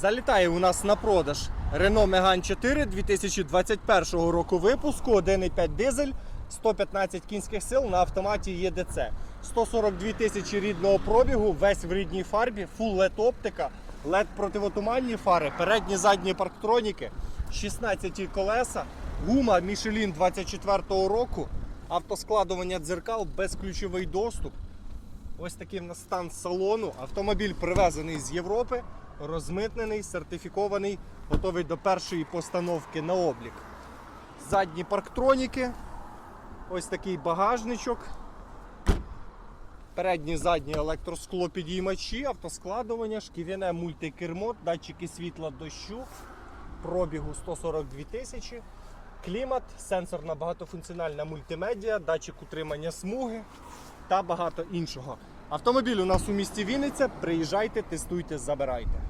Залітає у нас на продаж Renault Megane 4 2021 року випуску, 1,5 дизель, 115 кінських сил на автоматі ЄДЦ. 142 тисячі рідного пробігу, весь в рідній фарбі, full LED оптика, LED противотуманні фари, передні задні парктроніки, 16 колеса, гума Michelin 24 року, автоскладування дзеркал, безключовий доступ. Ось такий в нас стан салону. Автомобіль привезений з Європи, розмитнений, сертифікований, готовий до першої постановки на облік. Задні парктроніки, ось такий багажничок. Передні задні електросклопідіймачі, автоскладування, шкіряне мультикермо, датчики світла дощу, пробігу 142 тисячі, клімат, сенсорна багатофункціональна мультимедіа, датчик утримання смуги та багато іншого. Автомобіль у нас у місті Вінниця. Приїжджайте, тестуйте, забирайте.